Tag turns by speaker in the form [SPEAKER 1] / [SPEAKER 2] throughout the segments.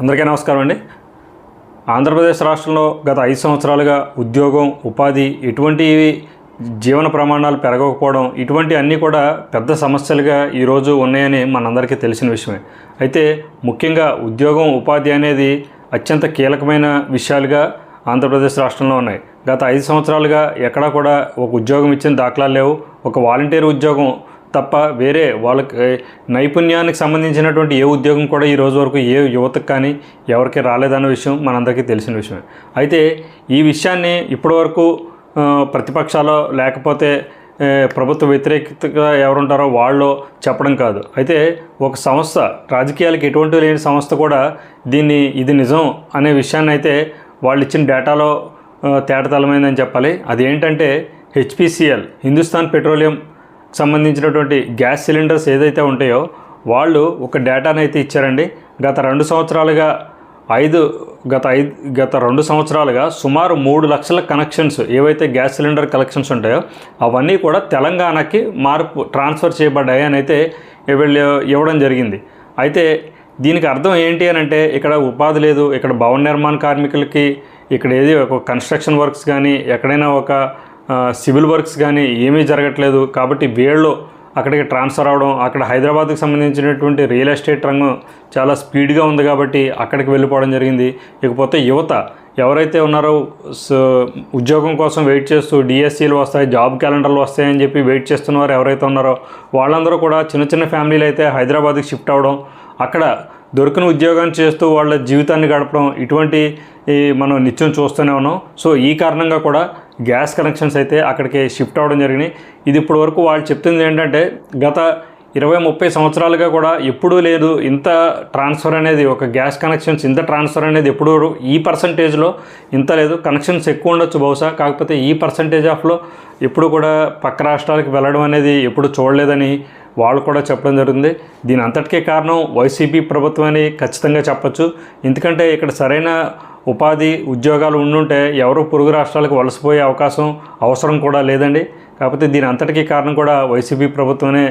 [SPEAKER 1] అందరికీ నమస్కారం అండి. ఆంధ్రప్రదేశ్ రాష్ట్రంలో గత ఐదు సంవత్సరాలుగా ఉద్యోగం ఉపాధి ఇటువంటి జీవన ప్రమాణాలు పెరగకపోవడం ఇటువంటి అన్నీ కూడా పెద్ద సమస్యలుగా ఈరోజు ఉన్నాయని మనందరికీ తెలిసిన విషయమే. అయితే ముఖ్యంగా ఉద్యోగం ఉపాధి అనేది అత్యంత కీలకమైన విషయాలుగా ఆంధ్రప్రదేశ్ రాష్ట్రంలో ఉన్నాయి. గత ఐదు సంవత్సరాలుగా ఎక్కడా కూడా ఒక ఉద్యోగం ఇచ్చిన దాఖలాలు లేవు. ఒక వాలంటీర్ ఉద్యోగం తప్ప వేరే వాళ్ళకి నైపుణ్యానికి సంబంధించినటువంటి ఏ ఉద్యోగం కూడా ఈ రోజు వరకు ఏ యువతకు కానీ ఎవరికి రాలేదన్న విషయం మనందరికీ తెలిసిన విషయమే. అయితే ఈ విషయాన్ని ఇప్పటివరకు ఆ, ప్రతిపక్షాలు లేకపోతే ప్రభుత్వ వ్యతిరేకతగా ఎవరుంటారో వాళ్ళు చెప్పడం కాదు. అయితే ఒక సంస్థ రాజకీయాలకు ఎటువంటి లేని సంస్థ కూడా దీన్ని ఇది నిజం అనే విషయాన్ని అయితే వాళ్ళు ఇచ్చిన డేటాలో తేటతలమైందని చెప్పాలి. అదేంటంటే హెచ్పిసిఎల్ హిందుస్థాన్ పెట్రోలియం సంబంధించినటువంటి గ్యాస్ సిలిండర్స్ ఏదైతే ఉంటాయో వాళ్ళు ఒక డేటాను అయితే ఇచ్చారండి. గత రెండు సంవత్సరాలుగా ఐదు గత ఐదు గత రెండు సంవత్సరాలుగా సుమారు మూడు లక్షల కనెక్షన్స్ ఏవైతే గ్యాస్ సిలిండర్ కలెక్షన్స్ ఉంటాయో అవన్నీ కూడా తెలంగాణకి మార్పు ట్రాన్స్ఫర్ చేయబడ్డాయి అని అయితే వీళ్ళు ఇవ్వడం జరిగింది. అయితే దీనికి అర్థం ఏంటి అని అంటే ఇక్కడ ఉపాధి లేదు ఇక్కడ భవన నిర్మాణ కార్మికులకి ఇక్కడ ఏది ఒక కన్స్ట్రక్షన్ వర్క్స్ కానీ ఎక్కడైనా ఒక సివిల్ వర్క్స్ కానీ ఏమీ జరగట్లేదు. కాబట్టి వీళ్ళు అక్కడికి ట్రాన్స్ఫర్ అవడం అక్కడ హైదరాబాద్కి సంబంధించినటువంటి రియల్ ఎస్టేట్ రంగం చాలా స్పీడ్గా ఉంది కాబట్టి అక్కడికి వెళ్ళిపోవడం జరిగింది. ఇకపోతే యువత ఎవరైతే ఉన్నారో సో ఉద్యోగం కోసం వెయిట్ చేస్తూ డిఎస్సీలు వస్తాయి జాబ్ క్యాలెండర్లు వస్తాయని చెప్పి వెయిట్ చేస్తున్నవారు ఎవరైతే ఉన్నారో వాళ్ళందరూ కూడా చిన్న చిన్న ఫ్యామిలీలు అయితే హైదరాబాద్కి షిఫ్ట్ అవ్వడం అక్కడ దొరికిన ఉద్యోగాన్ని చేస్తూ వాళ్ళ జీవితాన్ని గడపడం ఇటువంటి మనం నిత్యం చూస్తూనే ఉన్నాం. సో ఈ కారణంగా కూడా గ్యాస్ కనెక్షన్స్ అయితే అక్కడికి షిఫ్ట్ అవ్వడం జరిగినాయి ఇది ఇప్పటి వరకు వాళ్ళు చెప్తుంది ఏంటంటే గత ఇరవై ముప్పై సంవత్సరాలుగా కూడా ఎప్పుడూ లేదు ఇంత ట్రాన్స్ఫర్ అనేది ఒక గ్యాస్ కనెక్షన్స్ ఇంత ట్రాన్స్ఫర్ అనేది ఎప్పుడూ ఈ పర్సంటేజ్లో ఇంత లేదు. కనెక్షన్స్ ఎక్కువ ఉండొచ్చు బహుశా. కాకపోతే ఈ పర్సంటేజ్ ఆఫ్లో ఎప్పుడు కూడా పక్క రాష్ట్రాలకు వెళ్ళడం అనేది ఎప్పుడు చూడలేదని వాళ్ళు కూడా చెప్పడం జరిగింది దీని అంతటికీ కారణం వైసీపీ ప్రభుత్వం అని ఖచ్చితంగా చెప్పచ్చు. ఎందుకంటే ఇక్కడ సరైన ఉపాధి ఉద్యోగాలు ఉండుంటే ఎవరు పొరుగు రాష్ట్రాలకు వలసపోయే అవకాశం అవసరం కూడా లేదండి. కాకపోతే దీని అంతటికీ కారణం కూడా వైసీపీ ప్రభుత్వమే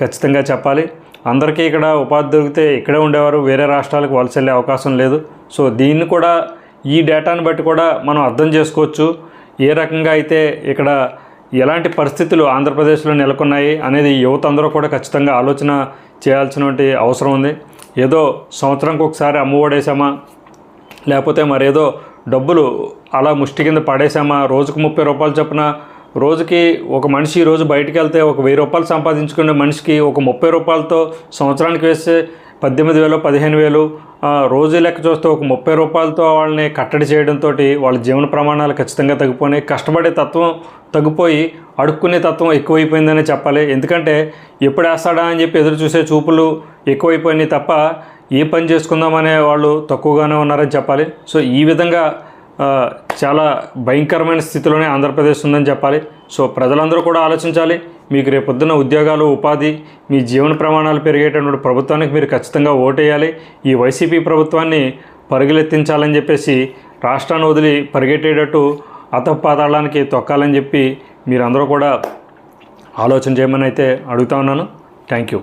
[SPEAKER 1] ఖచ్చితంగా చెప్పాలి. అందరికీ ఇక్కడ ఉపాధి దొరికితే ఇక్కడే ఉండేవారు వేరే రాష్ట్రాలకు వలస వెళ్ళే అవకాశం లేదు. సో దీన్ని కూడా ఈ డేటాను బట్టి కూడా మనం అర్థం చేసుకోవచ్చు. ఏ రకంగా అయితే ఇక్కడ ఎలాంటి పరిస్థితులు ఆంధ్రప్రదేశ్లో నెలకొన్నాయి అనేది యువత అందరూ కూడా ఖచ్చితంగా ఆలోచన చేయాల్సినటువంటి అవసరం ఉంది. ఏదో సంవత్సరంకి ఒకసారి అమ్మఒడేసామా లేకపోతే మరేదో డబ్బులు అలా ముష్టి కింద పడేసామా రోజుకు ముప్పై రూపాయలు చొప్పున రోజుకి ఒక మనిషి రోజు బయటికి వెళ్తే ఒక వెయ్యి రూపాయలు సంపాదించుకునే మనిషికి ఒక ముప్పై రూపాయలతో సంవత్సరానికి వేస్తే పద్దెనిమిది వేలు పదిహేను వేలు రోజు లెక్క చూస్తే ఒక ముప్పై రూపాయలతో వాళ్ళని కట్టడి చేయడంతో వాళ్ళ జీవన ప్రమాణాలు ఖచ్చితంగా తగ్గిపోయినాయి. కష్టపడే తత్వం తగ్గిపోయి అడుక్కునే తత్వం ఎక్కువైపోయిందనే చెప్పాలి. ఎందుకంటే ఎప్పుడు వేస్తాడా అని చెప్పి ఎదురు చూసే చూపులు ఎక్కువైపోయినాయి తప్ప ఏ పని చేసుకుందామనే వాళ్ళు తక్కువగానే ఉన్నారని చెప్పాలి. సో ఈ విధంగా చాలా భయంకరమైన స్థితిలోనే ఆంధ్రప్రదేశ్ ఉందని చెప్పాలి. సో ప్రజలందరూ కూడా ఆలోచించాలి. మీకు రేపొద్దున ఉద్యోగాలు ఉపాధి మీ జీవన ప్రమాణాలు పెరిగేటటువంటి ప్రభుత్వానికి మీరు ఖచ్చితంగా ఓటేయాలి. ఈ వైసీపీ ప్రభుత్వాన్ని పరుగులెత్తించాలని చెప్పేసి రాష్ట్రాన్ని వదిలి పరిగెట్టేటట్టు అతపాతాళానికి తొక్కాలని చెప్పి మీరందరూ కూడా ఆలోచన చేయమని అయితే అడుగుతా ఉన్నాను. Thank you.